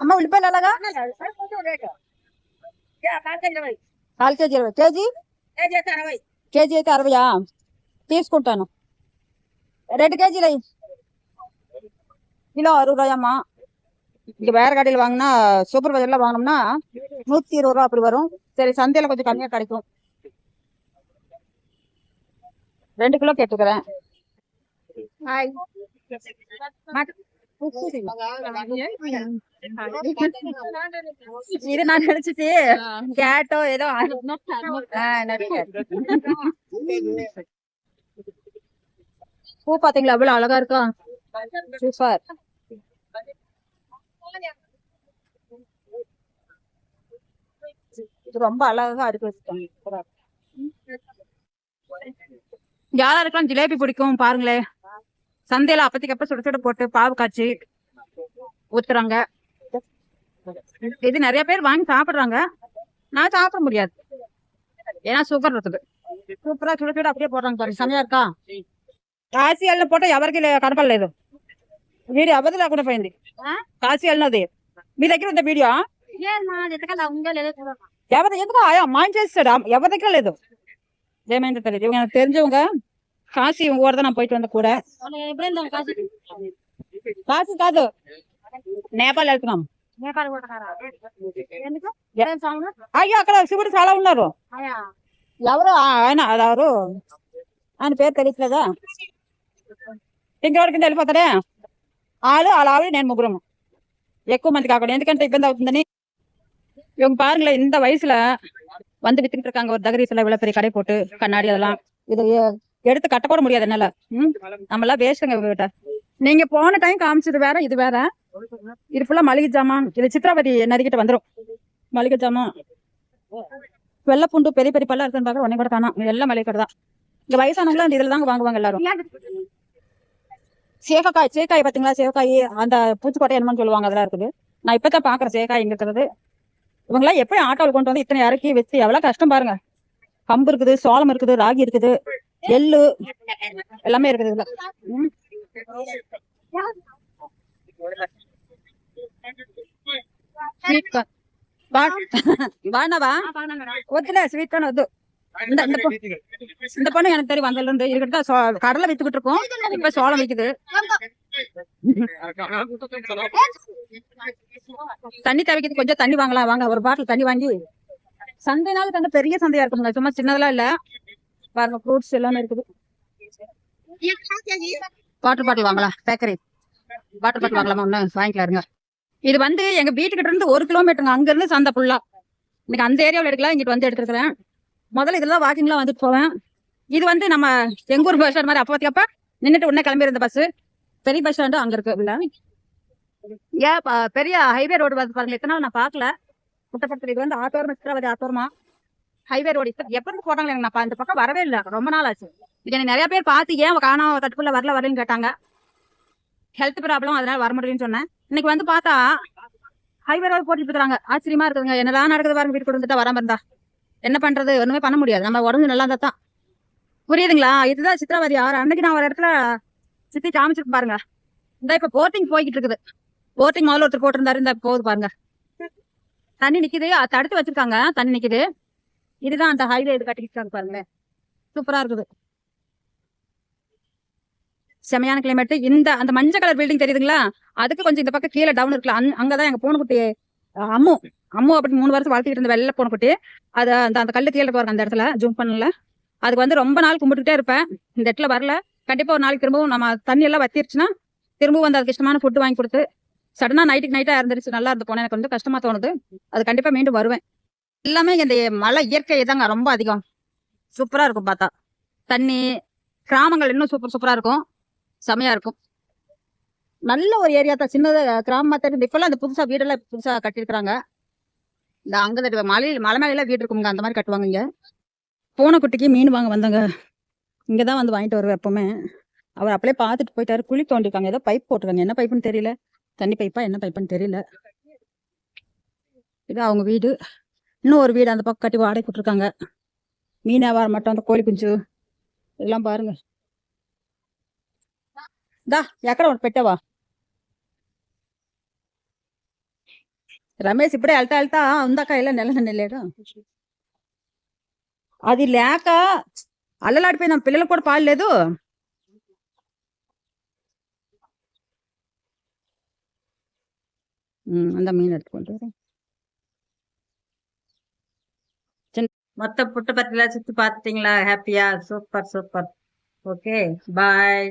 అమ్మ ఉల్లిపాయలు ఎలాగా కాల్ కేజీ ఇరవై కేజీ కేజీ అయితే అరవయా తీసుకుంటాను ரெண்டு கேஜில கிலோ அறுபது ரூபாயாம்மா இங்க வேற கடையில் வாங்கினா சூப்பர் பஜார்ல வாங்கினோம்னா நூத்தி இருபது ரூபா அப்படி வரும் சரி சந்தையில கொஞ்சம் கம்மியா கிடைக்கும் ரெண்டு கிலோ கேட்டுக்கிறேன் இது நான் நினைச்சிட்டு கேட்டோ ஏதோ. பூ பாத்தீங்களா? அவ்வளவு அழகா இருக்கா? சூப்பர் இது ரொம்ப அழகா அடுக்கி வச்சுட்டாங்க யாராருக்கெல்லாம் ஜிலேபி பிடிக்கும் பாருங்களேன். சந்தையில அப்பத்திக்கு அப்ப சுட சுட போட்டு பாவு காய்ச்சி ஊத்துறாங்க. இது நிறைய பேர் வாங்கி சாப்பிடுறாங்க. நான் சாப்பிட முடியாது. ஏன்னா சுகர் இருக்குது. சூப்பரா சுட சுட அப்படியே போடுறாங்க பாரு. செமையா இருக்கா? కాసి వెళ్ళిన పూట ఎవరికి కనపడలేదు వీడియో అవధి లేకుండా పోయింది కాశీ వెళ్ళినది మీ దగ్గర ఉందా వీడియో ఎవరి ఎందుకు మాయం చేస్తాడు ఎవరి దగ్గర లేదు ఏమైందో எனக்கு தெரிஞ்சவங்க காசி உங்க கூட தான் நான் போயிட்டு வந்த கூட కాశీ కాదు నేపాల్ వెళ్తున్నాం అయ్యో అక్కడ శివుడు చాలా ఉన్నారు ఎవరు ఆ- ఆయన ఎవరు ఆయన పేరు తెలియట్లేదా ఇంకెవరికి వెళ్ళిపోతాడే వాళ్ళు వాళ్ళ ఆవిడ నేను ముగ్గురం ఎక్కువ మంది కాకుండా ఎందుకంటే ఇబ్బంది అవుతుందని இவங்க பாருங்களேன் இந்த வயசுல வந்து வித்துக்கிட்டு இருக்காங்க ஒரு தகரீஸ்ல இவ்வளவு பெரிய கடை போட்டு கண்ணாடி அதெல்லாம் இது எ- எடுத்து கட்ட கூட முடியாது என்னால. ம்? நம்ம வேஸ்ட்டுங்க இவங்ககிட்ட. நீங்க போன டைம் காமிச்சது வேற இது வேற. இது ஃபுல்லா மளிகை ஜாமான். இது சித்ராவதி நறுக்கிட்டு வந்துரும். மளிகை ஜாமான். வெள்ளை பூண்டு பெரிய பெரிய பல்லா இருக்குன்னு பார்க்க உடனே கூட காணோம். எல்லாம் மளிகை கடை தான். இங்க வயசானவங்களும் அந்த இதுல தாங்க வாங்குவாங்க எல்லாரும். சேகக்காய் சேக்காய் பாத்தீங்களா? சேகக்காய் அந்த பூச்சிக்கோட்டை என்னமோன்னு சொல்லுவாங்க அதெல்லாம் இருக்குது. நான் இப்பதான் பாக்குறேன் சேகாய் இங்க இருக்கிறது. இவங்கெல்லாம் எப்படி ஆட்டோவில் கொண்டு வந்து இத்தனை இறக்கி வச்சு எவ்வளவு கஷ்டம் பாருங்க. கம்பு இருக்குது சோளம் இருக்குது ராகி இருக்குது. எள்ளு எல்லாமே இருக்குது இதுல. ஸ்வீட் வாணவா வத்துல இந்த இந்த பொண்ணு எனக்கு தெரியும் வந்ததுல இருந்து. இருக்கட்டும் கடலை வித்துக்கிட்டு இருக்கோம். சோளம் விக்குது. தண்ணி தவிக்கிறது கொஞ்சம் தண்ணி வாங்கலாம். வாங்க ஒரு பாட்டில் தண்ணி வாங்கி. சந்தைனால தங்க பெரிய சந்தையா இருக்குங்க சும்மா சின்னதெல்லாம் இல்ல. பாருங்க ஃப்ரூட்ஸ் எல்லாமே இருக்குது. வாட்டர் பாட்டில் வாங்கலாம் பேக்கரி வாட்டர் பாட்டில் வாங்கலாமா ஒண்ணு? வாங்கிக்கலாம் இருங்க. இது வந்து எங்க வீட்டுக்கிட்ட இருந்து ஒரு கிலோமீட்டருங்க அங்க இருந்து சந்தை ஃபுல்லா இன்னைக்கு அந்த ஏரியாவில் எடுக்கலாம் இங்கிட்டு வந்து எடுத்துருக்கிறேன் முதல்ல இதெல்லாம் வாக்கிங்லாம் வந்துட்டு போவேன். இது வந்து நம்ம எங்க ஊர் பஸ் ஸ்டாண்ட் மாதிரி அப்போதைக்கு அப்போ நின்னுட்டு உடனே கிளம்பி இருந்த பஸ் பெரிய பஸ் ஸ்டாண்டு அங்க இருக்கு இல்ல? ஏன் பெரிய ஹைவே ரோடு வந்து பாருங்க இத்தனை நாள் நான் பார்க்கல. குட்டப்படத்துல இது வந்து ஆத்தோரமா சித்திராவதி ஆத்தோரமா? ஹைவே ரோடு எப்ப இருந்து போட்டாங்க எனக்கு நான் இந்த பக்கம் வரவே இல்லை. ரொம்ப நாள் ஆச்சு. இது எனக்கு நிறைய பேர் பார்த்து ஏன் காணாம? தட்டுக்குள்ள வரல வரலன்னு கேட்டாங்க. ஹெல்த் ப்ராப்ளம் அதனால வர முடியும்னு சொன்னேன். இன்னைக்கு வந்து பார்த்தா ஹைவே ரோடு போட்டுட்டு இருக்கிறாங்க. ஆச்சரியமா இருக்குதுங்க. என்னதான் நடக்குது பாருங்க வீட்டுக்கு வந்துட்டா வராம இருந்தா. என்ன பண்றது? ஒண்ணுமே பண்ண முடியாது. நம்ம உடம்பு நல்லா இருந்தா தான். புரியுதுங்களா? இதுதான் சித்திரவதி. ஆறு அன்னைக்கு நான் ஒரு இடத்துல சுத்தி காமிச்சிருக்கு பாருங்க. இந்த இப்ப போட்டிங் போய்கிட்டு இருக்குது. போட்டிங் முதல்ல ஒருத்தர் போட்டிருந்தாரு. இந்த போகுது பாருங்க. தண்ணி நிக்குது. தடுத்து வச்சிருக்காங்க. தண்ணி நிக்குது. இதுதான் அந்த ஹைவே இது கட்டிக்கிட்டு பாருங்களேன். சூப்பரா இருக்குது. செமையான கிளைமேட் இந்த அந்த மஞ்சள் கலர் பில்டிங் தெரியுதுங்களா? அதுக்கு கொஞ்சம் இந்த பக்கம் கீழே டவுன் இருக்குல்ல. அங்கதான் எங்க பூனைக்குட்டி குட்டி அம்மு அம்மு அப்படி மூணு வருஷம் வளர்த்துக்கிட்டு இருந்த வெள்ளை பூனைக்குட்டி. அது அந்த அந்த கல்லு கீழே பாருங்க அந்த இடத்துல ஜூம் பண்ணல. அதுக்கு வந்து ரொம்ப நாள் கும்பிட்டுட்டே இருப்பேன். இந்த இடத்துல வரல. கண்டிப்பா ஒரு நாளைக்கு திரும்பவும் நம்ம தண்ணி எல்லாம் வத்திருச்சுன்னா திரும்பவும் வந்து அதுக்கு இஷ்டமான ஃபுட்டு வாங்கி கொடுத்து சடனா நைட்டுக்கு நைட்டா இருந்துருச்சு நல்லா இருந்து போனேன் எனக்கு வந்து கஷ்டமா தோணுது. அது கண்டிப்பா மீண்டும் வருவேன். எல்லாமே இந்த மலை இயற்கை தாங்க ரொம்ப அதிகம். சூப்பரா இருக்கும் பார்த்தா. தண்ணி கிராமங்கள் இன்னும் சூப்பர் சூப்பரா இருக்கும். செமையா இருக்கும். நல்ல ஒரு ஏரியா தான். சின்னதாக கிராமமாக தெரிஞ்சு இப்போல்லாம் அந்த புதுசாக வீடெல்லாம் புதுசாக கட்டியிருக்கிறாங்க. இந்த அங்கே இந்த மலை மலை மேல வீடு இருக்குங்க. அந்த மாதிரி கட்டுவாங்க இங்கே. பூனைக்குட்டிக்கு மீன் வாங்க வந்தாங்க. இங்கே தான் வந்து வாங்கிட்டு வருவேன் எப்போவுமே. அவர் அப்படியே பார்த்துட்டு போயிட்டாரு. குழி தோண்டிருக்காங்க. ஏதோ பைப் போட்டிருக்காங்க. என்ன பைப்புன்னு தெரியல. தண்ணி பைப்பா என்ன பைப்புன்னு தெரியல. இது அவங்க வீடு. இன்னும் ஒரு வீடு அந்த பக்கம் கட்டி வாடகை போட்டிருக்காங்க மீன் வியாபாரம் மட்டும் அந்த கோழி குஞ்சு இதெல்லாம் பாருங்க దా ఎక్కడ ఒకటి పెట్టావా రమేష్ ఇప్పుడే వెళ్తా వెళ్తా ఉందాక వెళ్ళా నెల వెళ్ళాడు అది లేక అల్లలాడిపోయిందాం పిల్లలకు కూడా పాలు లేదు அந்த மீன் எடுத்துக்கொண்டு மொத்த புட்டபத்தில சுத்தி பார்த்துட்டீங்களா? ஹாப்பியா சூப்பர் சூப்பர் ஓகே பாய்